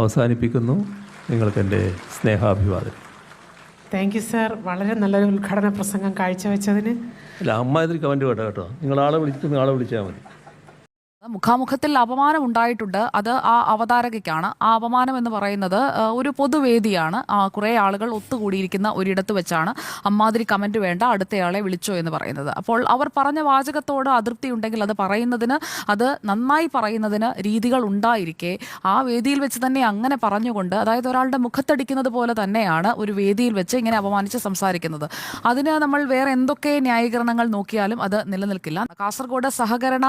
അവസാനിപ്പിക്കുന്നു. നിങ്ങൾക്ക് എന്റെ സ്നേഹാഭിവാദനം. താങ്ക് യു സാർ വളരെ നല്ലൊരു ഉദ്ഘാടന പ്രസംഗം കാഴ്ചവെച്ചതിന്. അല്ല അമ്മ ഇതിൽ കമന്റ് കേട്ടോ കേട്ടോ. നിങ്ങൾ ആളെ വിളിച്ചിട്ട് ആളെ വിളിച്ചാൽ മതി. മുഖാമുഖത്തിൽ അപമാനം ഉണ്ടായിട്ടുണ്ട് അത് ആ അവതാരകയ്ക്കാണ്. ആ അപമാനം എന്ന് പറയുന്നത് ഒരു പൊതുവേദിയാണ്. കുറേ ആളുകൾ ഒത്തുകൂടിയിരിക്കുന്ന ഒരിടത്ത് വെച്ചാണ്. അമ്മാതിരി കമന്റ് വേണ്ട അടുത്തയാളെ വിളിച്ചോ എന്ന് പറയുന്നത്. അപ്പോൾ അവർ പറഞ്ഞ വാചകത്തോട് അതൃപ്തി ഉണ്ടെങ്കിൽ അത് പറയുന്നതിന് അത് നന്നായി പറയുന്നതിന് രീതികൾ ഉണ്ടായിരിക്കെ. ആ വേദിയിൽ വെച്ച് തന്നെ അങ്ങനെ പറഞ്ഞുകൊണ്ട് അതായത് ഒരാളുടെ മുഖത്തടിക്കുന്നത് പോലെ തന്നെയാണ് ഒരു വേദിയിൽ വെച്ച് ഇങ്ങനെ അപമാനിച്ച് സംസാരിക്കുന്നത്. അതിന് നമ്മൾ വേറെ എന്തൊക്കെ ന്യായീകരണങ്ങൾ നോക്കിയാലും അത് നിലനിൽക്കില്ല. കാസർഗോഡ് സഹകരണ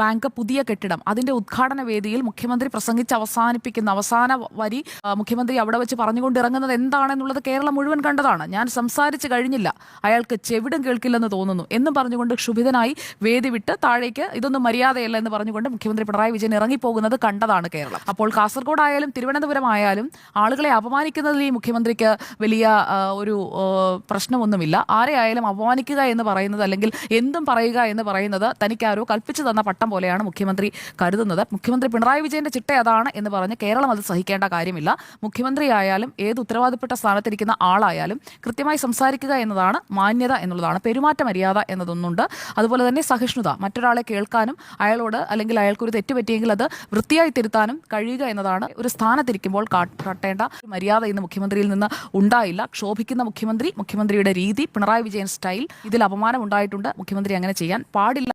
ബാങ്ക് പുതിയ കെട്ടിടം. അതിന്റെ ഉദ്ഘാടന വേദിയിൽ മുഖ്യമന്ത്രി പ്രസംഗിച്ച് അവസാനിപ്പിക്കുന്ന അവസാന വരി മുഖ്യമന്ത്രി അവിടെ വെച്ച് പറഞ്ഞുകൊണ്ട് ഇറങ്ങുന്നത് എന്താണെന്നുള്ളത് കേരളം മുഴുവൻ കണ്ടതാണ്. ഞാൻ സംസാരിച്ച് കഴിഞ്ഞില്ല. അയാൾക്ക് ചെവിടും കേൾക്കില്ലെന്ന് തോന്നുന്നു. എന്നും പറഞ്ഞുകൊണ്ട് ക്ഷുഭിതനായി വേദി വിട്ട് താഴേക്ക് ഇതൊന്നും മര്യാദയല്ല എന്ന് പറഞ്ഞുകൊണ്ട് മുഖ്യമന്ത്രി പിണറായി വിജയൻ ഇറങ്ങിപ്പോകുന്നത് കണ്ടതാണ് കേരളം. അപ്പോൾ കാസർഗോഡ് ആയാലും തിരുവനന്തപുരം ആയാലും ആളുകളെ അപമാനിക്കുന്നതിൽ ഈ മുഖ്യമന്ത്രിക്ക് വലിയ ഒരു പ്രശ്നമൊന്നുമില്ല. ആരെയായാലും അപമാനിക്കുക എന്ന് പറയുന്നത് അല്ലെങ്കിൽ എന്തും പറയുക എന്ന് പറയുന്നത് തനിക്കാരോ കൽപ്പിച്ചു തന്ന പട്ടം പോലെയാണ് മുഖ്യമന്ത്രി കരുതുന്നത്. മുഖ്യമന്ത്രി പിണറായി വിജയന്റെ ചിട്ട അതാണ് എന്ന് പറഞ്ഞ് കേരളം അത് സഹിക്കേണ്ട കാര്യമില്ല. മുഖ്യമന്ത്രിയായാലും ഏത് ഉത്തരവാദിപ്പെട്ട സ്ഥാനത്തിരിക്കുന്ന ആളായാലും കൃത്യമായി സംസാരിക്കുക എന്നതാണ് മാന്യത എന്നുള്ളതാണ്. പെരുമാറ്റ മര്യാദ എന്നതൊന്നുണ്ട്. അതുപോലെ തന്നെ സഹിഷ്ണുത. മറ്റൊരാളെ കേൾക്കാനും അയാളോട് അല്ലെങ്കിൽ അയാൾക്കൊരു തെറ്റ് പറ്റിയെങ്കിൽ അത് വൃത്തിയായി തിരുത്താനും കഴിയുക എന്നതാണ് ഒരു സ്ഥാനത്തിരിക്കുമ്പോൾ കാട്ട് കാട്ടേണ്ട മര്യാദ ഇന്ന് മുഖ്യമന്ത്രിയിൽ നിന്ന് ഉണ്ടായില്ല. ക്ഷോഭിക്കുന്ന മുഖ്യമന്ത്രി മുഖ്യമന്ത്രിയുടെ രീതി പിണറായി വിജയൻ സ്റ്റൈൽ. ഇതിൽ അപമാനം ഉണ്ടായിട്ടുണ്ട്. മുഖ്യമന്ത്രി അങ്ങനെ ചെയ്യാൻ പാടില്ല.